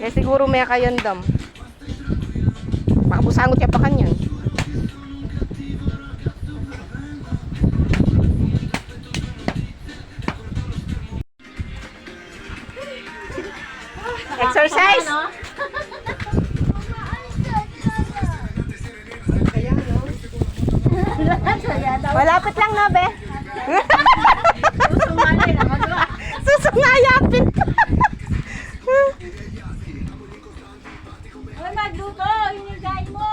Eh, siguro may kayandam. Makabusangot niya pa kanyan. Exercise! Malapit lang na, be. Ay, magluto! Hinigay mo!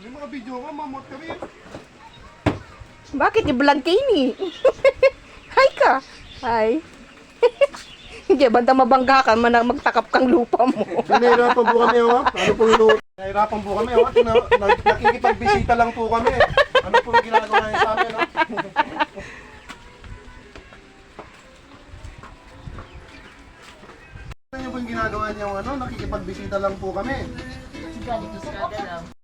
Yung mga video ka, mamot kami. Bakit yung vlog kayo ni? Hi ka. Hi. Hindi, banda mabangga ka, man magtakap kang lupa mo. Nahirapan po kami, ha? Ano po yung Nahirapan po kami, ha? Na, na, nakikipagbisita lang po kami. Ano po yung ginagawa niyo sa amin, ha? Ano po yung ginagawa niyo, ano? Nakikipagbisita lang po kami.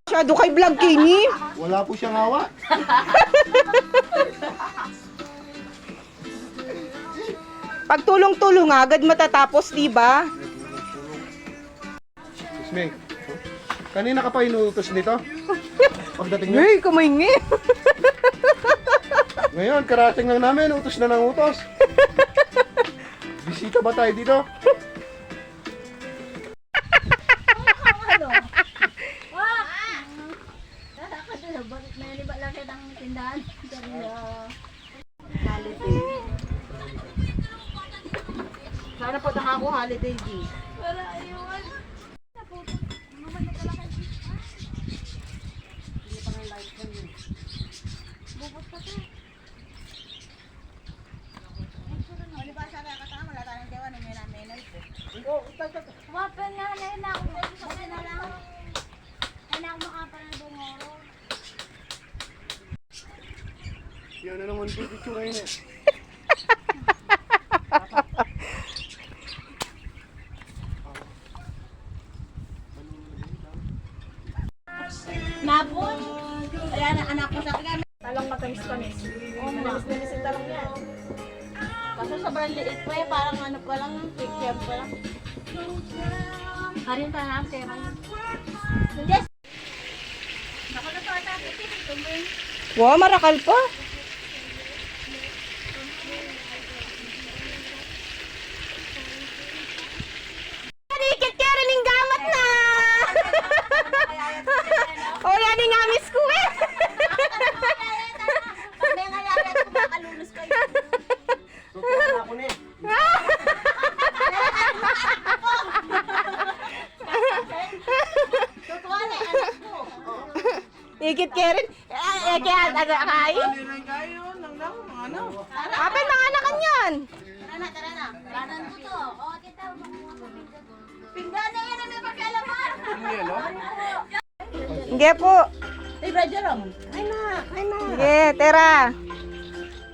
Masyado kay vlog ni. Wala po siyang awa. Pag tulong-tulong agad matatapos, di ba? Excuse me. Kanina ka pa inuutos nito? Pagdating niyo? Hey, kumaingi. Ngayon, karating lang namin, utos na ng utos. Bisita ba tayo dito? Bakit may liba lang kita ng tindahan? Sana po nakako holiday day. Wala yun. Wapen nga na yun ako. Wapen na lang. Ay na ako makapanood ng oro. Yan na naman po dito ngayon eh. Napon. Ayan anak ko sa akin. Talong matamis-tamis. Oo, matamis-tamis yung talong yan. Kaso sobrang liit pa eh. Parang ano pa lang, picture pa lang. Harin pa na ang pera. Wow, marakal pa. Rikit ka rin yung gamat na! o yan yung amis ko eh! May nga yaya makalulos kayo. Tutuwa ako na eh. Tutuwa na eh, anak ko. Rikit ka rin. Eh, eh, kaya ano kay? Apen mga anak kanyan. Tara na, tara na. Kanan ko to. O, kita. Pinggan na yan, may pagkalaman. Sige po. Hey, Brad Jerome. Ay na, ay na. Sige, tera.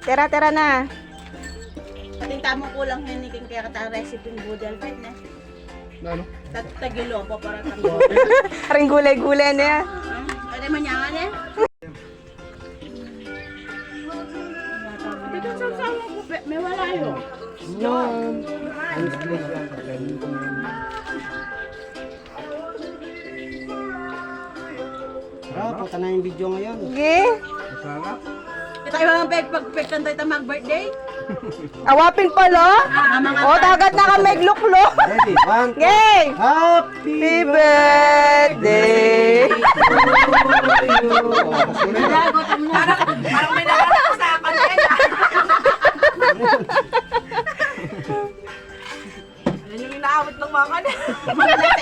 Tera, tera na. Pating tamang kulang hiniking kaya kata recipe ng budel pa na. Ano? Tat- Tagilo pa para tamo. Aring gulay-gulay na yan. Pwede man yan eh. Dito sa sama ko, may wala yun. Ah, puta na yung video ngayon. Sige. Ito yung mga peg pag peg kantay ta mag-birthday. Awapin pala. Ah, mga O, dagat na ka megluklo. Ready? One, two, Yay! happy Happy birthday! mga nasa inyo